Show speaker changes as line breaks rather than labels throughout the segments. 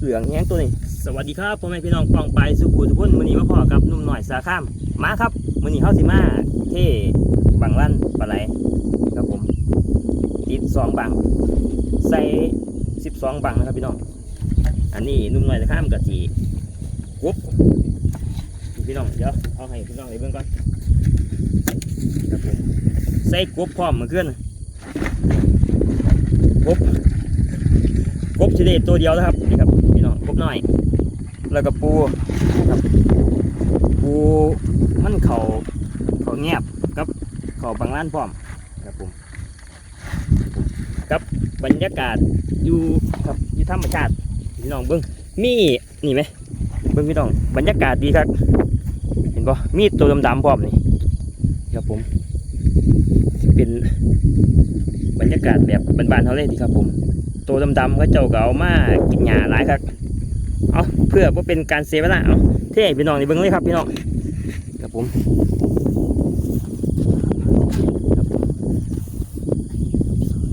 เหลืองแห้งตัวนี้สวัสดีครับพ่อแม่พี่น้องปองไปสุขุทุกคนมื้อนี้มาพ่อกับนุ่มหน่อยสาข้ามมาครับมื้อนี้เฮาสิมาเท่บังลั่นปลาไหลครับผมติดสองบังใส่สิบสองบังนะครับพี่น้อง อันนี้นุ่มหน่อยสาข้ามกับสีกบพี่น้องเดี๋ยวเอาให้พี่น้องได้เบิ่งก่อนครับผมใส่กบพร้อมเมื่อคืนกบกบชนิดตัวเดียวนะครับนี่ครับ กบน้อย แล้วก็ปูครับปูมันเขาเขาเงียบกับเขาบางร้านพร้อมครับผมกับบรรยากาศอยู่ครับอยู่ธรรมชาติพี่น้องเบิ้งมีนี่ไหมเบิ้งพี่น้องบรรยากาศดีครับ เห็นปะมีตัวดำๆพร้อมนี่ครับผมเป็นบรรยากาศแบบบ้านๆเขาเลยดีครับผม ตัวดำๆเขาเจ้าเก็เอามากินหญ้าหลายครับ เอาเพื่อว่าเป็นการเสียเวลาเอาเท่ให้พี่น้องนี่เบิ่งเลยครับพี่น้องครับผม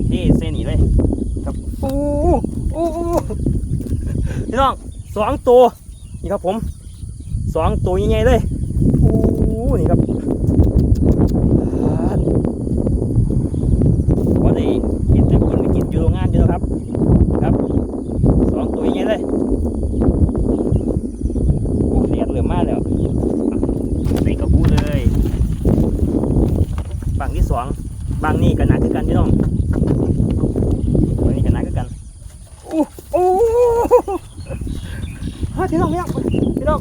เท่เส้นนี่เลยครับโอ้โอ้พี่น้องสองตัวนี่ครับผมสองตัวใหญ่ๆเลยโอ้นี่ครับว่าได้กินแต่คนไปกินอยู่โรงงานอยู่แล้วครับ ครับสองตัวใหญ่เลยโอ้เรียนเหลือมากแล้วใส่กระพูเลยฝั่งที่สอง บางนี่กันหนักคือกันพี่น้องฝั่งนี้กันหนักคือกันโอ้โอ้ฮะพี่น้องพี่น้องพี่น้อง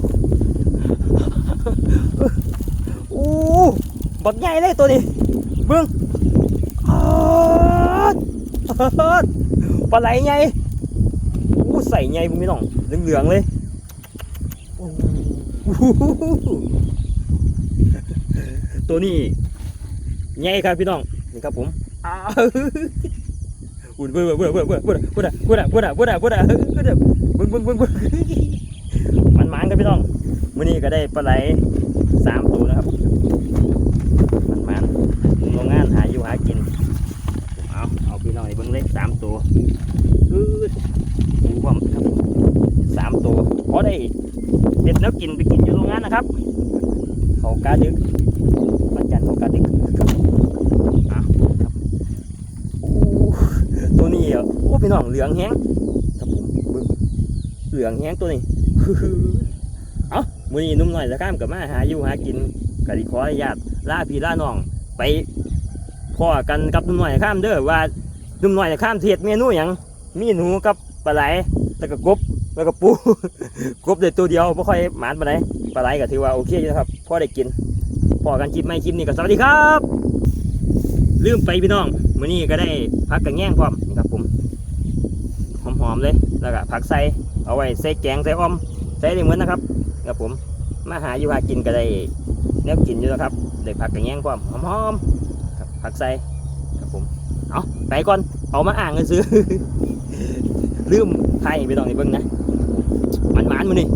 โอ้บักใหญ่เลยตัวนี้เบิ้งอ้าวปลาไหลไงอู้ใส่ไงพวกพี่น้องเหลืองๆเลยโอ้โหตัวนี้ไงครับพี่น้อง นี่ครับผมอ้าวอุ่นเบื่อเบื่อเบื่อเบื่อเบื่อเบื่อเบื่อเบื่อเบื่อเบื่อเบื่อเบื่อเบิ่งเบิ่งเบิ่งเบิ่งมันมันครับพี่น้องมื้อนี้ก็ได้ปลาไหลสามตัวนะครับมันมันโรงงานหาอยู่หากินเอาเอาพี่น้องนี่เบิ้งเล็กสามตัวอืดหมูความครับสามตัวพอได้เด็ดแล้วกินไปกินอยู่โรงงานนะครับเขากาดึกวันจันทร์เขากาดึกครับเอาครับโอ้ตัวนี้อะโอ้ พี่น้องเหลืองแห้งครับผมเบิ้งเหลืองแห้งตัวนี้เอามือนี้นุ่มหน่อยแล้วข้ามกับมาหาอยู่หากินกะดิขออนุญาตล่าพี่ล่าน้อง ไปพ่อกันกับนุ่มหน่อยข้ามเด้อว่านุ่มหน่อยข้ามเทียดเมนูอย่างมีหนูกับปลาไหลแล้วก็กบแล้วก็ปูกบเด็ดตัวเดียวไม่ค่อยหมานปลาไหลปลาไหลก็ถือว่าโอเคอยู่นะครับพ่อได้กินพ่อกันคลิปไม่คลิปนี้ก็สวัสดีครับ ลืมไปพี่น้องมื้อนี้ก็ได้พักกันแง่งพร้อมนี่ครับผม หอมเลยแล้วก็ผักใส่เอาไว้ใส่แกงใส่อ้อมใส่ได้เหมือนนะครับครับผมมาหาอยู่หากินก็ได้แนวกินอยู่นะครับเด้ผักกันแง่งพร้อมหอมผักใส่ครับผมเอาไปก่อนเอามาอ่างกันซื้อลืมไทยไปตองนี่เบิ่งนะมันหมานๆมันนี่